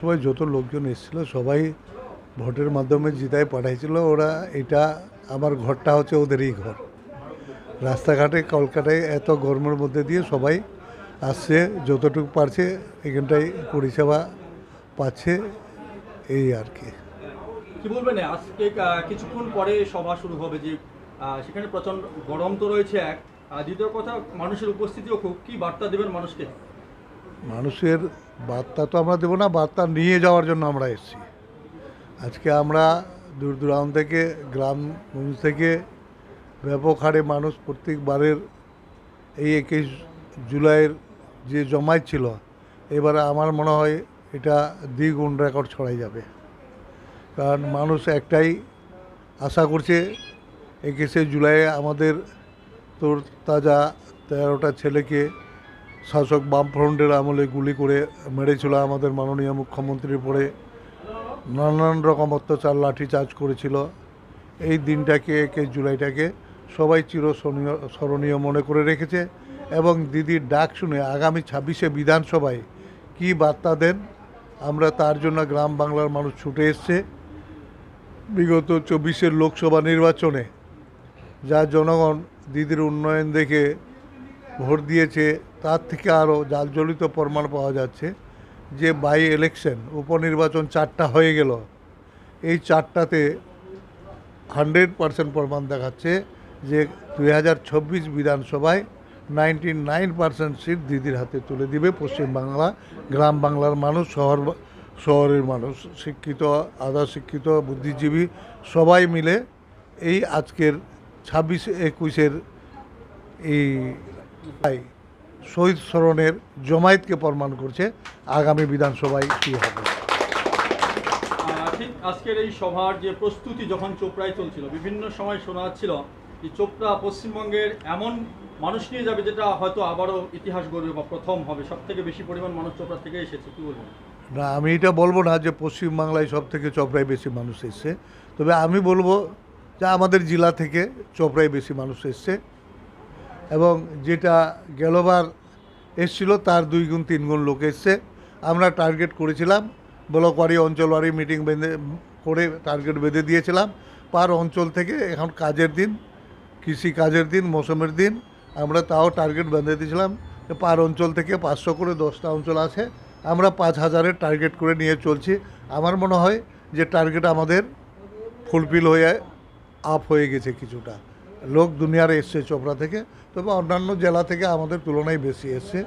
সবাই যত লোকজন এসেছিল, সবাই ভোটের মাধ্যমে জিতায় পাঠাইছিল। ওরা এটা, আমার ঘরটা হচ্ছে ওদেরই ঘর। রাস্তাঘাটে, কলকাতায় এত গরমের মধ্যে দিয়ে সবাই আসছে, যতটুকু পারছে এখানটায় পরিষেবা পাচ্ছে, এই আর কি। কি বলবেন, আজকে কিছুক্ষণ পরে সভা শুরু হবে যে সেখানে প্রচণ্ড গরম তো রয়েছে এক। দ্বিতীয় কথা, মানুষের উপস্থিতিও খুব। কি বার্তা দেবেন মানুষকে? মানুষের বার্তা তো আমরা দেবো না, বার্তা নিয়ে যাওয়ার জন্য আমরা এসেছি। আজকে আমরা দূর দূরান্ত থেকে গ্রামগঞ্জ থেকে ব্যাপক হারে মানুষ প্রত্যেকবারের এই একুশ জুলাইয়ের যে জমায়েত ছিল, এবারে আমার মনে হয় এটা দ্বিগুণ রেকর্ড ছড়াই যাবে। কারণ মানুষ একটাই আশা করছে, একুশে জুলাইয়ে আমাদের তোর তাজা তেরোটা ছেলেকে শাসক বামফ্রন্টের আমলে গুলি করে মেরেছিল আমাদের মাননীয় মুখ্যমন্ত্রীর পরে নানান রকম অত্যাচার, লাঠিচার্জ করেছিল। এই দিনটাকে, একে জুলাইটাকে সবাই চিরস্মরণীয়, স্মরণীয় মনে করে রেখেছে এবং দিদির ডাক শুনে আগামী ছাব্বিশে বিধানসভায় কি বার্তা দেন, আমরা তার জন্য গ্রাম বাংলার মানুষ ছুটে এসছে। বিগত চব্বিশের লোকসভা নির্বাচনে যা জনগণ দিদির উন্নয়ন দেখে ভোট দিয়েছে, তার থেকে আরও জালজলিত প্রমাণ পাওয়া যাচ্ছে যে বাই ইলেকশন উপনির্বাচন চারটা হয়ে গেল। এই চারটাতে হান্ড্রেড পার্সেন্ট প্রমাণ দেখাচ্ছে যে দুই হাজার চব্বিশ বিধানসভায় নাইনটি নাইন পার্সেন্ট সিট দিদির হাতে তুলে দিবে পশ্চিমবাংলা, গ্রাম বাংলার মানুষ, শহর শহরের মানুষ, শিক্ষিত আধা শিক্ষিত বুদ্ধিজীবী সবাই মিলে এই আজকের ছাব্বিশ একুশের এই তাই শহীদ স্মরণের জমায়েতকে প্রমাণ করছে আগামী বিধানসভায় কী হবে। ঠিক আজকের এই সভার যে প্রস্তুতি যখন চোপড়ায় চলছিল বিভিন্ন সময় শোনা যাচ্ছিল যে চোপড়া পশ্চিমবঙ্গের এমন মানুষ নিয়ে যাবে যেটা হয়তো আবারও ইতিহাস গড়বে বা প্রথম হবে সব থেকে বেশি পরিমাণ মানুষ চোপড়া থেকে এসেছে কি বলবেন? না আমি এটা বলব না যে পশ্চিমবাংলায় সব থেকে চপড়ায় বেশি মানুষ এসছে তবে আমি বলব যে আমাদের জেলা থেকে চপড়ায় বেশি মানুষ এসছে। এবং যেটা গেলবার এসছিল, তার দুই গুণ, তিন গুণ লোক এসছে। আমরা টার্গেট করেছিলাম, ব্লকওয়ারি অঞ্চলওয়ারি মিটিং বেঁধে, করে টার্গেট বেঁধে দিয়েছিলাম। পার অঞ্চল থেকে এখন কাজের দিন, কৃষি কাজের দিন, মৌসুমের দিন, আমরা তাও টার্গেট বেঁধে দিয়েছিলাম। পার অঞ্চল থেকে পাঁচশো করে দশটা অঞ্চল আছে, আমরা পাঁচ হাজারের টার্গেট করে নিয়ে চলছি। আমার মনে হয় যে টার্গেট আমাদের ফুলফিল হয়ে আপ হয়ে গেছে কিছুটা। লোক দুনিয়ারে এসছে চোপড়া থেকে তবে অন্যান্য জেলা থেকে আমাদের তুলনায় বেশি এসছে।